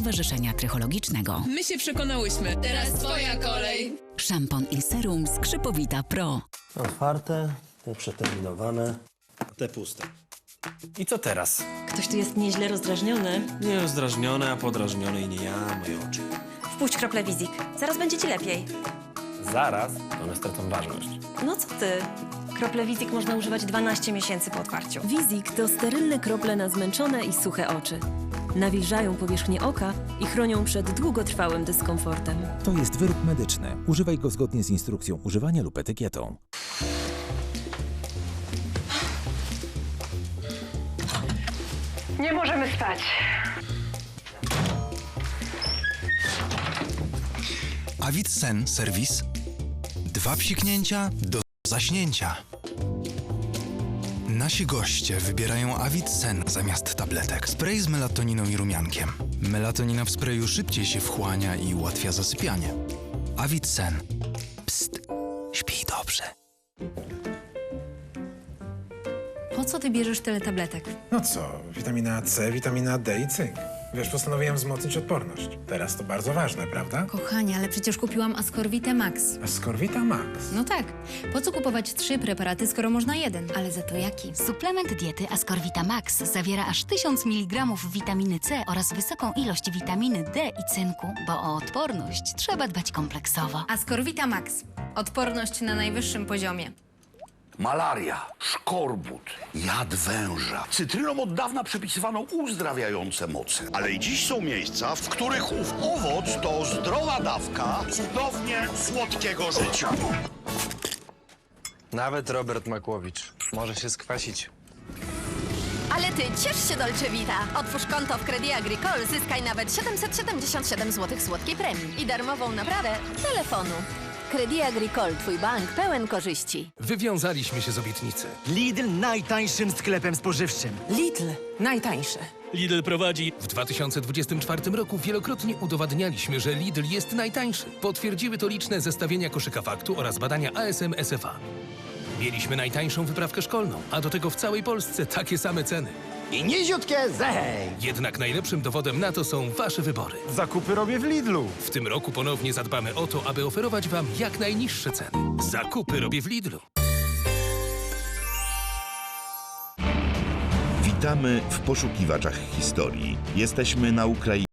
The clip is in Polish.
Stowarzyszenia Trychologicznego. My się przekonałyśmy. Teraz twoja kolej. Szampon i serum Skrzypowita Pro. Otwarte, te przeterminowane. Te puste. I co teraz? Ktoś tu jest nieźle rozdrażniony. Nie rozdrażnione, a podrażnione i nie ja, moje oczy. Wpuść krople Wizik. Zaraz będzie ci lepiej. Zaraz one stracą ważność. No co ty? Krople Wizik można używać 12 miesięcy po otwarciu. Wizik to sterylne krople na zmęczone i suche oczy. Nawilżają powierzchnię oka i chronią przed długotrwałym dyskomfortem. To jest wyrób medyczny. Używaj go zgodnie z instrukcją używania lub etykietą. Nie możemy spać. Awit Sen serwis. Dwa psiknięcia do zaśnięcia. Nasi goście wybierają Avit Sen zamiast tabletek. Spray z melatoniną i rumiankiem. Melatonina w sprayu szybciej się wchłania i ułatwia zasypianie. Avit Sen. Psst. Śpij dobrze. Po co ty bierzesz tyle tabletek? No co, witamina C, witamina D i cynk. Wiesz, postanowiłem wzmocnić odporność. Teraz to bardzo ważne, prawda? Kochanie, ale przecież kupiłam Ascorvite Max. Ascorvita Max. No tak. Po co kupować trzy preparaty, skoro można jeden? Ale za to jaki? Suplement diety Ascorvita Max zawiera aż 1000 mg witaminy C oraz wysoką ilość witaminy D i cynku, bo o odporność trzeba dbać kompleksowo. Ascorvita Max. Odporność na najwyższym poziomie. Malaria, szkorbut, jad węża. Cytrynom od dawna przypisywano uzdrawiające moce. Ale i dziś są miejsca, w których ów owoc to zdrowa dawka cudownie słodkiego życia. Nawet Robert Makłowicz może się skwasić. Ale ty ciesz się Dolce Vita. Otwórz konto w Credit Agricole, zyskaj nawet 777 zł słodkiej premii i darmową naprawę telefonu. Credit Agricole, twój bank pełen korzyści. Wywiązaliśmy się z obietnicy. Lidl najtańszym sklepem spożywczym. Lidl. Najtańsze. Lidl prowadzi. W 2024 roku wielokrotnie udowadnialiśmy, że Lidl jest najtańszy. Potwierdziły to liczne zestawienia koszyka faktu oraz badania ASM SFA. Mieliśmy najtańszą wyprawkę szkolną, a do tego w całej Polsce takie same ceny. I niziutkie zej! Jednak najlepszym dowodem na to są wasze wybory. Zakupy robię w Lidlu. W tym roku ponownie zadbamy o to, aby oferować wam jak najniższe ceny. Zakupy robię w Lidlu. Witamy w poszukiwaczach historii. Jesteśmy na Ukrainie.